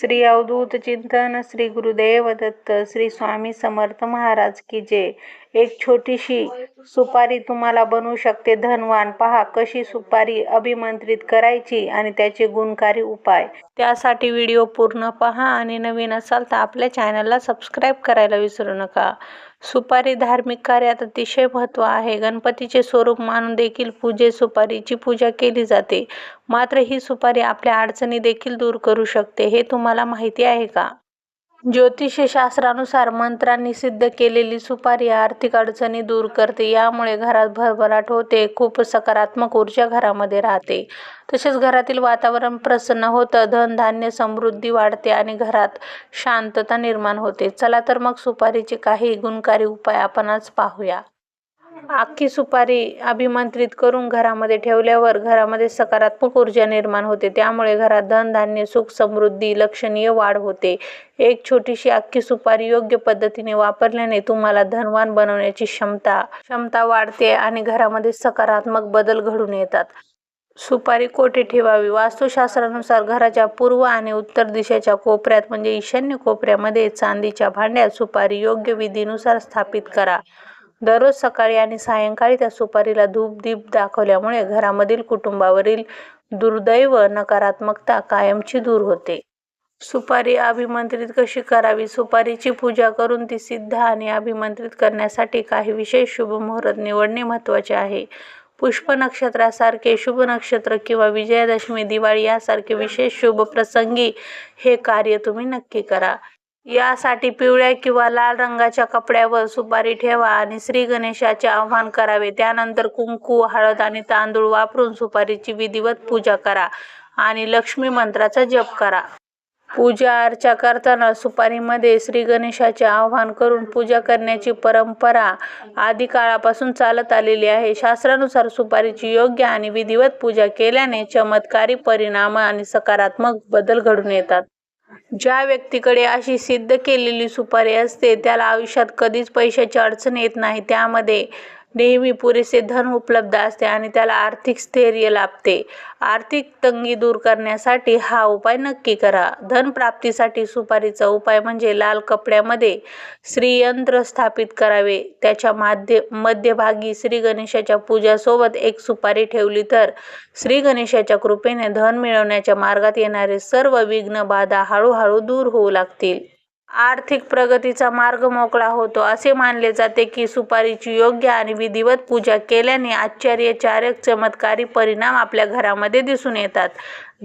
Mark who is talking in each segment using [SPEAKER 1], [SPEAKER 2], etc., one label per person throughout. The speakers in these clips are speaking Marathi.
[SPEAKER 1] श्री अवधूत चिंतन श्री गुरुदेव दत्त श्री स्वामी समर्थ महाराज की जय. एक छोटीशी सुपारी तुम्हाला बनवू शकते. धनवान पहा कशी सुपारी अभिमंत्रित करायची आणि त्याचे गुणकारी उपाय. त्यासाठी व्हिडिओ पूर्ण पहा आणि नवीन असाल तर आपल्या चॅनलला सबस्क्राईब करायला विसरू नका. सुपारी धार्मिक कार्यात अतिशय महत्त्व आहे. गणपतीचे स्वरूप मानून देखील पूजे सुपारीची पूजा केली जाते. मात्र ही सुपारी आपल्या अडचणी देखील दूर करू शकते हे तुम्हाला माहिती आहे का? ज्योतिषशास्त्रानुसार मंत्रांनी सिद्ध केलेली सुपारी आर्थिक अडचणी दूर करते. यामुळे घरात भरभराट होते खूप सकारात्मक ऊर्जा घरामध्ये राहते. तसेच घरातील वातावरण प्रसन्न होतं धनधान्य समृद्धी वाढते आणि घरात शांतता निर्माण होते. चला तर मग सुपारीचे काही गुणकारी उपाय आपण आज पाहूया. अख्खी सुपारी अभिमंत्रित करून घरामध्ये ठेवल्यावर घरामध्ये सकारात्मक ऊर्जा निर्माण होते. त्यामुळे घरात धनधान्य सुख समृद्धी लक्षणीय वाढ होते. एक छोटीशी अख्खी सुपारी योग्य पद्धतीने वापरल्याने तुम्हाला धनवान बनवण्याची क्षमता क्षमता वाढते आणि घरामध्ये सकारात्मक बदल घडून येतात. सुपारी कोठे ठेवावी? वास्तुशास्त्रानुसार घराच्या पूर्व आणि उत्तर दिशेच्या कोपऱ्यात म्हणजे ईशान्य कोपऱ्यामध्ये चांदीच्या भांड्यात सुपारी योग्य विधीनुसार स्थापित करा. दररोज सकाळी आणि सायंकाळी त्या सुपारीला धूप दीप दाखवल्यामुळे घरामधील कुटुंबावरील दुर्दैव नकारात्मकता कायमची दूर होते. सुपारी अभिमंत्रित कशी करावी? सुपारीची पूजा करून ती सिद्ध आणि अभिमंत्रित करण्यासाठी काही विशेष शुभ मुहूर्त निवडणे महत्त्वाचे आहे. पुष्प नक्षत्रासारखे शुभ नक्षत्र किंवा विजयादशमी दिवाळी यासारखे विशेष शुभ प्रसंगी हे कार्य तुम्ही नक्की करा. यासाठी पिवळ्या किंवा लाल रंगाच्या कपड्यावर सुपारी ठेवा आणि श्री गणेशाचे आवाहन करावे. त्यानंतर कुंकू हळद आणि तांदूळ वापरून सुपारीची विधिवत पूजा करा आणि लक्ष्मी मंत्राचा जप करा. पूजा अर्चा करताना सुपारीमध्ये श्री गणेशाचे आवाहन करून पूजा करण्याची परंपरा आदी काळापासून चालत आलेली आहे. शास्त्रानुसार सुपारीची योग्य आणि विधिवत पूजा केल्याने चमत्कारी परिणाम आणि सकारात्मक बदल घडून येतात. ज्या व्यक्तीकडे अशी सिद्ध केलेली सुपारी असते त्याला आयुष्यात कधीच पैशाची अडचण येत नाही. त्यामध्ये नेहमी पुरेसे धन उपलब्ध असते आणि त्याला आर्थिक स्थैर्य लाभते. आर्थिक तंगी दूर करण्यासाठी हा उपाय नक्की करा. धन प्राप्तीसाठी सुपारीचा उपाय म्हणजे लाल कपड्यामध्ये श्रीयंत्र स्थापित करावे. त्याच्या माध्य मध्यभागी श्री गणेशाच्या पूजासोबत एक सुपारी ठेवली तर श्री गणेशाच्या कृपेने धन मिळवण्याच्या मार्गात येणारे सर्व विघ्न बाधा हळूहळू दूर होऊ लागतील. आर्थिक प्रगतीचा मार्ग मोकळा होतो. असे मानले जाते की सुपारीची योग्य आणि विधिवत पूजा केल्याने आश्चर्यकारक चमत्कारी परिणाम आपल्या घरामध्ये दिसून येतात.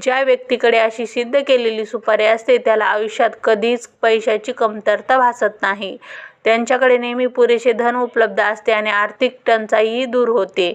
[SPEAKER 1] ज्या व्यक्तीकडे अशी सिद्ध केलेली सुपारी असते त्याला आयुष्यात कधीच पैशाची कमतरता भासत नाही. त्यांच्याकडे नेहमी पुरेसे धन उपलब्ध असते आणि आर्थिक टंचाईही दूर होते.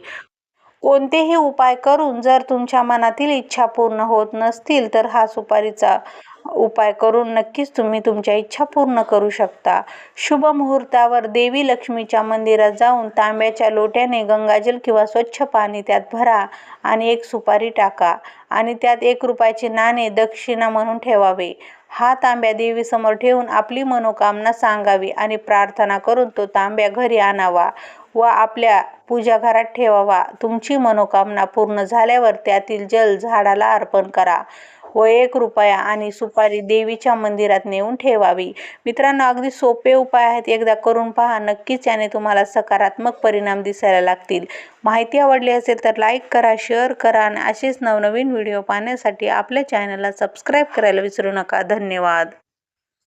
[SPEAKER 1] कोणतेही उपाय करून जर तुमच्या मनातील इच्छा पूर्ण होत नसतील तर हा सुपारीचा उपाय करून नक्कीच तुम्ही तुमच्या इच्छा पूर्ण करू शकता. शुभ मुहूर्तावर देवी लक्ष्मीच्या मंदिरात जाऊन तांब्याच्या लोट्याने गंगाजल किंवा स्वच्छ पाणी त्यात भरा आणि एक सुपारी टाका आणि त्यात एक रुपयाचे नाणे दक्षिणा म्हणून ठेवावे. हा तांब्या देवीसमोर ठेवून आपली मनोकामना सांगावी आणि प्रार्थना करून तो तांब्या घरी आणावा व आपल्या पूजा घरात ठेवावा. तुमची मनोकामना पूर्ण झाल्यावर त्यातील जल झाडाला अर्पण करा. व एक रुपया आणि सुपारी देवीच्या मंदिरात नेऊन ठेवावी. मित्रांनो अगदी सोपे उपाय आहेत. एकदा करून पहा. नक्कीच याने तुम्हाला सकारात्मक परिणाम दिसायला लागतील. माहिती आवडली असेल तर लाईक करा शेअर करा आणि असेच नवनवीन व्हिडिओ पाहण्यासाठी आपल्या चॅनलला सबस्क्राईब करायला विसरू नका. धन्यवाद.